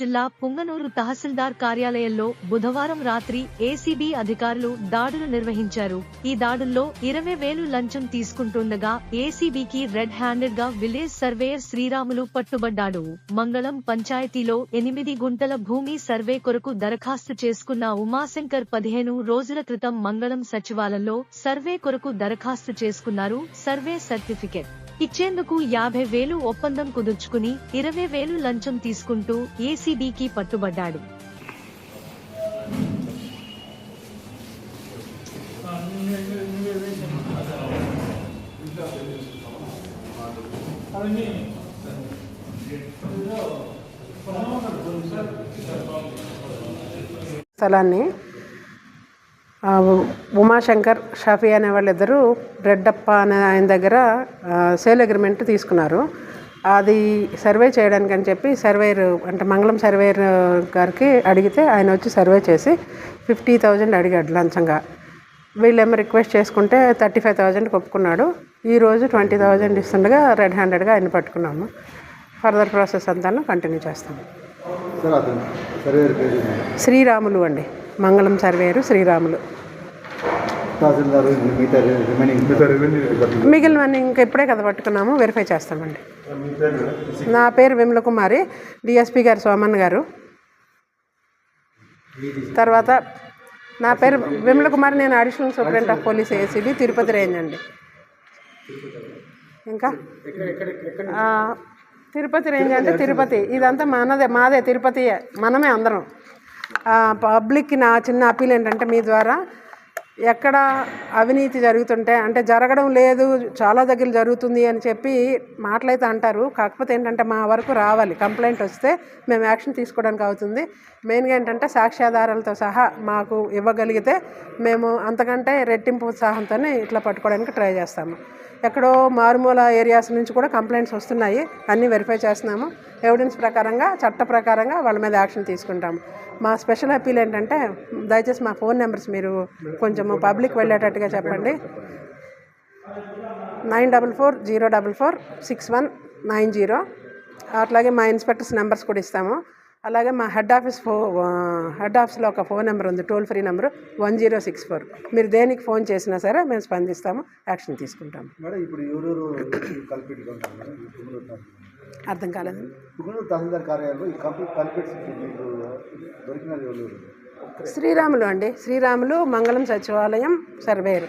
జిల్లా పుంగనూరు తహసీల్దార్ కార్యాలయంలో బుధవారం రాత్రి ఏసీబీ అధికారులు దాడులు నిర్వహించారు. ఈ దాడుల్లో ఇరవై వేలు లంచం తీసుకుంటుండగా ఏసీబీకి రెడ్ హ్యాండెడ్గా విలేజ్ సర్వేయర్ శ్రీరాములు పట్టుబడ్డాడు. మంగళం పంచాయతీలో ఎనిమిది గుంటల భూమి సర్వే కొరకు దరఖాస్తు చేసుకున్న ఉమాశంకర్ పదిహేను రోజుల క్రితం మంగళం సచివాలయంలో సర్వే కొరకు దరఖాస్తు చేసుకున్నారు. సర్వే సర్టిఫికెట్ ఇచ్చేందుకు యాభై వేలు ఒప్పందం కుదుర్చుకుని ఇరవై వేలు లంచం తీసుకుంటూ ఏసీబీకి పట్టుబడ్డాడు. స్థలాన్ని ఉమాశంకర్ షఫీ అనే వాళ్ళిద్దరూ రెడ్డప్ప అనే ఆయన దగ్గర సేల్ అగ్రిమెంట్ తీసుకున్నారు. అది సర్వే చేయడానికి అని చెప్పి సర్వేయర్ అంటే మంగళం సర్వేయర్ గారికి అడిగితే ఆయన వచ్చి సర్వే చేసి ఫిఫ్టీ థౌజండ్ అడిగాడు లంచంగా. వీళ్ళేమో రిక్వెస్ట్ చేసుకుంటే థర్టీ ఫైవ్ థౌజండ్కి ఒప్పుకున్నాడు ఈరోజు ట్వంటీ థౌజండ్ ఇస్తుండగా రెడ్ హ్యాండెడ్గా ఆయన పట్టుకున్నాము. ఫర్దర్ ప్రాసెస్ అంతా కంటిన్యూ చేస్తాము. సర్వేర్ శ్రీరాములు అండి. మంగళం సర్వేయరు శ్రీరాములు. మిగిలినవన్నీ ఇంకా ఇప్పుడే కదా పట్టుకున్నాము వెరిఫై చేస్తామండి. నా పేరు విమల కుమారి డిఎస్పి గారు సోమన్ గారు. తర్వాత నా పేరు విమల కుమారి నేను additional superintendent of police ACB Tirupati range అండి. ఇంకా? తిరుపతి రేంజ్ అంటే తిరుపతి. ఇదంతా మనదే మాదే తిరుపతి మనమే అందరం. పబ్లిక్కి నా చిన్న అప్పీల్ ఏంటంటే మీ ద్వారా ఎక్కడ అవినీతి జరుగుతుంటే అంటే జరగడం లేదు చాలా దగ్గర జరుగుతుంది అని చెప్పి మాటలైతే అంటారు. కాకపోతే ఏంటంటే మా వరకు రావాలి. కంప్లైంట్ వస్తే మేము యాక్షన్ తీసుకోవడానికి అవుతుంది. మెయిన్గా ఏంటంటే సాక్ష్యాధారాలతో సహా మాకు ఇవ్వగలిగితే మేము అంతకంటే రెట్టింపు ఉత్సాహంతో ఇట్లా పట్టుకోవడానికి ట్రై చేస్తాము. ఎక్కడో మారుమూల ఏరియాస్ నుంచి కూడా కంప్లైంట్స్ వస్తున్నాయి. అన్నీ వెరిఫై చేస్తున్నాము. ఎవిడెన్స్ ప్రకారంగా చట్ట ప్రకారంగా వాళ్ళ మీద యాక్షన్ తీసుకుంటాం మా స్పెషల్ అప్పీల్ ఏంటంటే దయచేసి మా ఫోన్ నెంబర్స్ మీరు కొంచెం పబ్లిక్ వెళ్ళేటట్టుగా చెప్పండి. Nine double four zero double four six one nine zero. అట్లాగే మా ఇన్స్పెక్టర్స్ నెంబర్స్ కూడా ఇస్తాము. అలాగే మా హెడ్ ఆఫీస్ ఫో హెడ్ ఆఫీస్లో ఒక ఫోన్ నెంబర్ ఉంది toll free number one zero six four. మీరు దేనికి ఫోన్ చేసినా సరే మేము స్పందిస్తాము యాక్షన్ తీసుకుంటాము. అర్థం కాలేదు. పుంగనూరు తహసీల్దార్ కార్యాలయంలో ఈ కంప్లీట్ కల్పిట్స్ మీకు దొరికినది ఎవరు శ్రీరాములు అండి. శ్రీరాములు మంగళం సచివాలయం సర్వేరు.